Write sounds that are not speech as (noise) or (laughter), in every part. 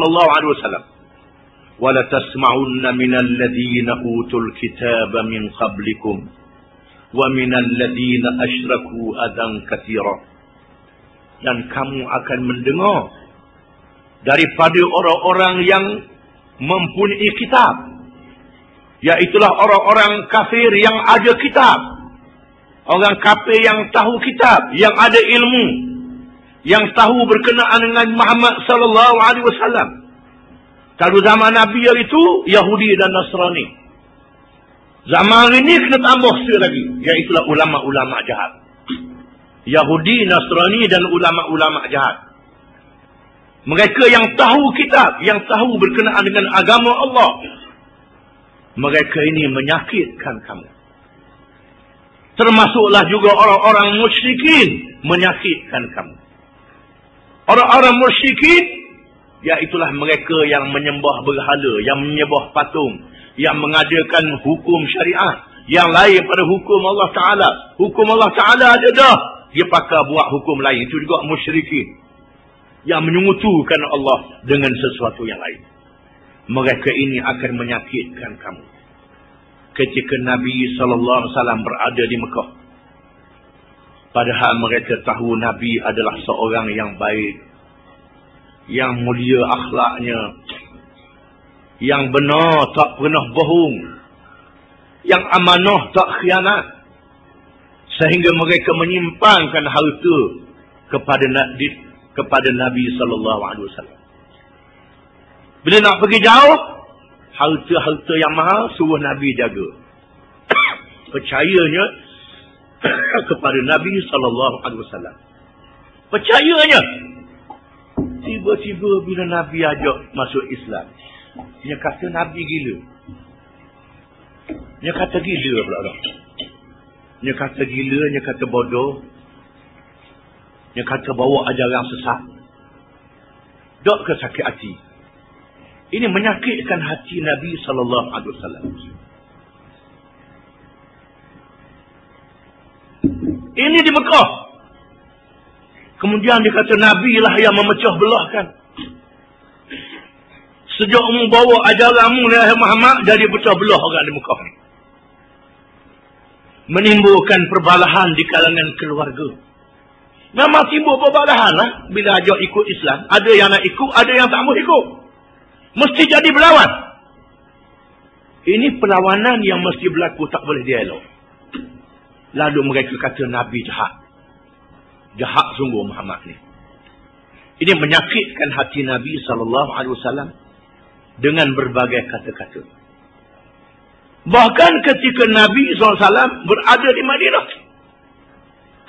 sallallahu alaihi wasallam. Wala tasma'unna minal ladina utul kitaba min qablikum wa minal ladina asyraku adan katsira dan kamu akan mendengar daripada orang-orang yang mempunyai kitab iaitulah orang-orang kafir yang ada kitab orang kafir yang tahu kitab yang ada ilmu yang tahu berkenaan dengan Muhammad sallallahu alaihi wasallam kalau zaman Nabi itu Yahudi dan Nasrani zaman ini kena tambah sekali lagi iaitulah ulama-ulama jahat Yahudi, Nasrani dan ulama-ulama jahat mereka yang tahu kitab, yang tahu berkenaan dengan agama Allah. Mereka ini menyakitkan kamu. Termasuklah juga orang-orang musyrikin menyakitkan kamu. Orang-orang musyrikin, iaitulah mereka yang menyembah berhala, yang menyembah patung, yang mengadakan hukum syariat, yang lain pada hukum Allah Ta'ala. Hukum Allah Ta'ala ada dah. Dia pakai buat hukum lain. Itu juga musyrikin yang menyungutukan Allah dengan sesuatu yang lain. Mereka ini akan menyakitkan kamu. Ketika Nabi SAW berada di Mekah. Padahal mereka tahu Nabi adalah seorang yang baik. Yang mulia akhlaknya. Yang benar tak pernah bohong. Yang amanah tak khianat. Sehingga mereka menyimpangkan harta kepada kepada Nabi sallallahu alaihi wasallam. Bila nak pergi jauh, harta-harta yang mahal suruh Nabi jaga. (coughs) Percayanya (coughs) kepada Nabi sallallahu alaihi wasallam. Percayanya. Tiba-tiba bila Nabi ajak masuk Islam, dia kata Nabi gila. Dia kata gila pula. Dia kata gila, dia kata bodoh, yang kata bawa ajaran sesat. Dok ke sakit hati. Ini menyakitkan hati Nabi sallallahu alaihi wasallam. Di Mekah. Kemudian dia kata Nabi lah yang memecah belahkan. Sejak mu bawa ajaranmu Nabi Muhammad jadi pecah belah orang di Mekah ni. Menimbulkan perbalahan di kalangan keluarga. Memang timbul perbalahan lah. Bila ajak ikut Islam. Ada yang nak ikut, ada yang tak mau ikut. Mesti jadi berlawan. Ini perlawanan yang mesti berlaku tak boleh dialog. Lalu mereka kata Nabi jahat. Jahat sungguh Muhammad ni. Ini menyakitkan hati Nabi SAW dengan berbagai kata-kata. Bahkan ketika Nabi SAW berada di Madinah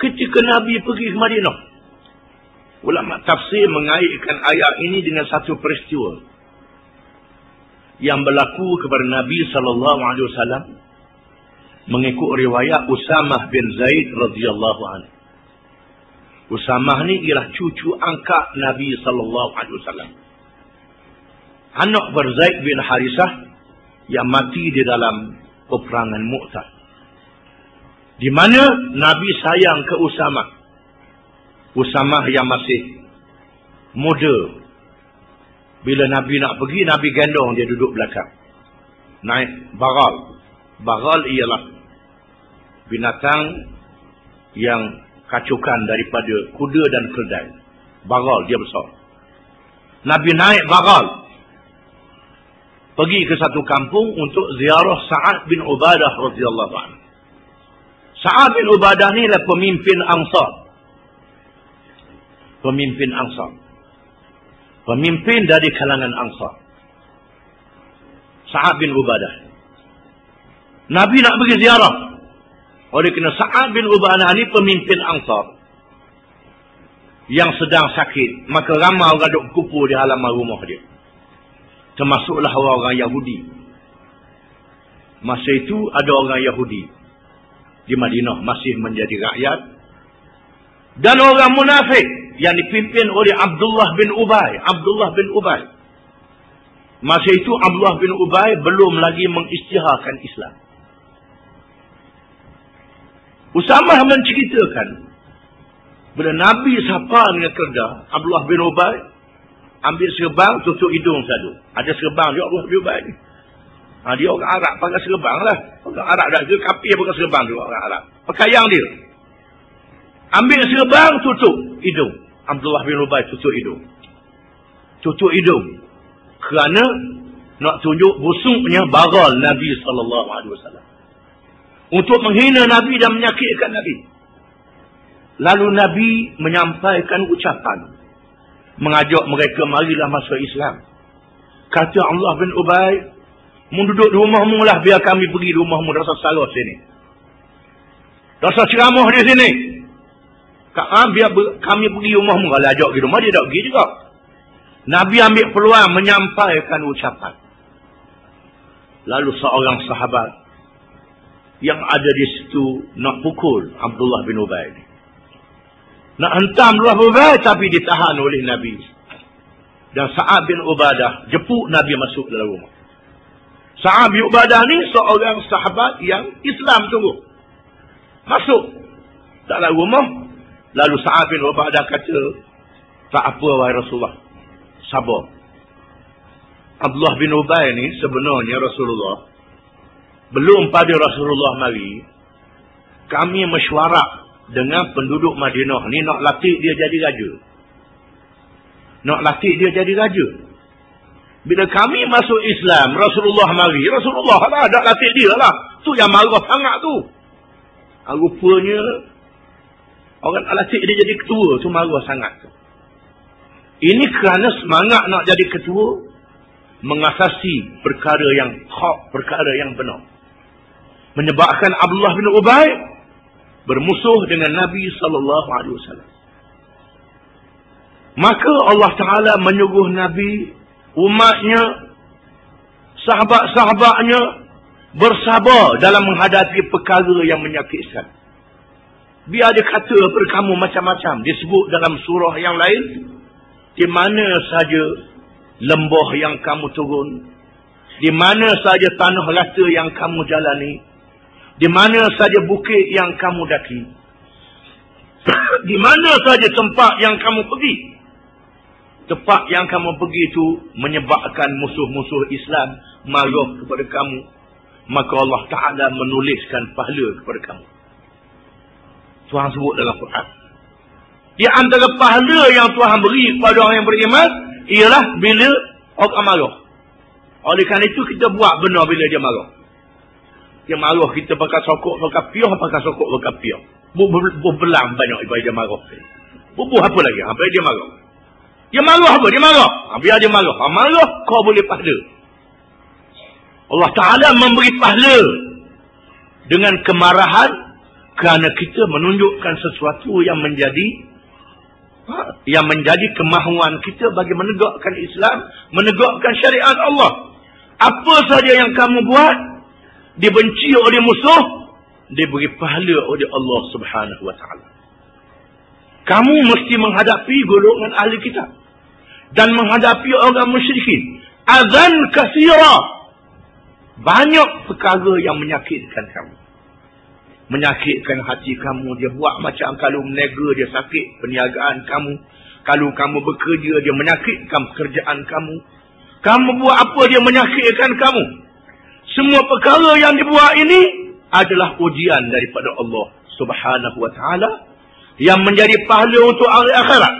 ketika Nabi pergi ke Madinah. Ulama tafsir mengaitkan ayat ini dengan satu peristiwa yang berlaku kepada Nabi sallallahu alaihi wasallam mengikut riwayat Usamah bin Zaid radhiyallahu anhu. Usamah ni ialah cucu angkat Nabi sallallahu alaihi wasallam. Anak Berzaid bin Harisah yang mati di dalam peperangan Mu'tah. Di mana Nabi sayang ke Usama. Usama yang masih muda. Bila Nabi nak pergi, Nabi gendong dia duduk belakang. Naik bagal. Bagal ialah binatang yang kacukan daripada kuda dan keldai. Bagal dia besar. Nabi naik bagal. Pergi ke satu kampung untuk ziarah Sa'ad bin Ubadah radhiyallahu anhu. Sa'ad bin Ubadah ni adalah pemimpin Ansar. Pemimpin Ansar. Pemimpin dari kalangan Ansar. Sa'ad bin Ubadah. Nabi nak pergi ziarah. Oleh kerana Sa'ad bin Ubadah ni pemimpin Ansar. Yang sedang sakit. Maka ramai orang duduk kupu di halaman rumah dia. Termasuklah orang-orang Yahudi. Masa itu ada orang Yahudi di Madinah masih menjadi rakyat dan orang munafik yang dipimpin oleh Abdullah bin Ubay Abdullah bin Ubay masa itu Abdullah bin Ubay belum lagi mengisytiharkan Islam Usamah menceritakan bila Nabi sapa dengan kerja Abdullah bin Ubay ambil serban tutup hidung selalu. Ada serban juga Abdullah bin Ubay. Ha, dia orang Arab pakai serban lah. Orang Arab dah ke kapir pakai serban juga orang Arab. Pakaian dia. Ambil serban tutup hidung. Abdullah bin Ubay tutup hidung. Tutup hidung. Kerana nak tunjuk busuknya baral Nabi sallallahu alaihi wasallam. Untuk menghina Nabi dan menyakitkan Nabi. Lalu Nabi menyampaikan ucapan mengajak mereka marilah masuk Islam. Kata Allah bin Ubay, "Mu duduk di rumahmu lah biar kami pergi di rumahmu rasa salah sini." Rasa ceramah di sini. Ha, biar kami pergi rumahmu kalau ajak pergi rumah dia tak pergi juga. Nabi ambil peluang menyampaikan ucapan. Lalu seorang sahabat yang ada di situ nak pukul Abdullah bin Ubay ni. Nak hentam Abdullah bin Ubay tapi ditahan oleh Nabi. Dan Sa'ad bin Ubadah jepuk Nabi masuk dalam rumah. Sa'ad bin Ubadah ni seorang sahabat yang Islam tunggu. Masuk dalam rumah. Lalu Sa'ad bin Ubadah kata, tak apa wahai Rasulullah. Sabar. Abdullah bin Ubay ni sebenarnya Rasulullah belum pada Rasulullah mari kami mesyuarat dengan penduduk Madinah. Ni nak latih dia jadi raja. Nak latih dia jadi raja. Bila kami masuk Islam Rasulullah mari Rasulullah lah nak latih dia lah. Tu yang marah sangat tu. Ah, rupanya orang nak latih dia jadi ketua tu marah sangat tu. Ini kerana semangat nak jadi ketua mengasasi perkara yang hak, perkara yang benar. Menyebabkan Abdullah bin Ubay bermusuh dengan Nabi sallallahu alaihi wasallam. Maka Allah Taala menyuruh Nabi umatnya sahabat-sahabatnya bersabar dalam menghadapi perkara yang menyakitkan. Biar dia kata kepada kamu macam-macam disebut dalam surah yang lain di mana saja lembah yang kamu turun, di mana saja tanah rata yang kamu jalani, di mana saja bukit yang kamu daki, (coughs) di mana saja tempat yang kamu pergi. Tempat yang kamu pergi itu menyebabkan musuh-musuh Islam marah kepada kamu. Maka Allah Ta'ala menuliskan pahala kepada kamu. Tuhan sebut dalam Quran. Di antara pahala yang Tuhan beri kepada orang yang beriman, ialah bila orang marah. Oleh kerana itu kita buat benar bila dia marah. Dia marah kita pakai sokok, pakai piah, pakai sokok, pakai piah. Berbelang banyak ibadah dia marah. Bubuh apa lagi? Apa dia marah? Dia marah apa? Dia marah. Ha, biar dia marah. Ha, marah kau boleh pahala. Allah Ta'ala memberi pahala dengan kemarahan kerana kita menunjukkan sesuatu yang menjadi yang menjadi kemahuan kita bagi menegakkan Islam, menegakkan syariat Allah. Apa saja yang kamu buat dibenci oleh musuh, diberi pahala oleh Allah Subhanahu wa taala. Kamu mesti menghadapi golongan ahli kitab dan menghadapi orang musyrikin. Azan kasira. Banyak perkara yang menyakitkan kamu menyakitkan hati kamu. Dia buat macam kalau menega dia sakit perniagaan kamu. Kalau kamu bekerja dia menyakitkan pekerjaan kamu. Kamu buat apa dia menyakitkan kamu. Semua perkara yang dibuat ini adalah ujian daripada Allah subhanahu wa ta'ala. Yang menjadi pahala untuk akhirat.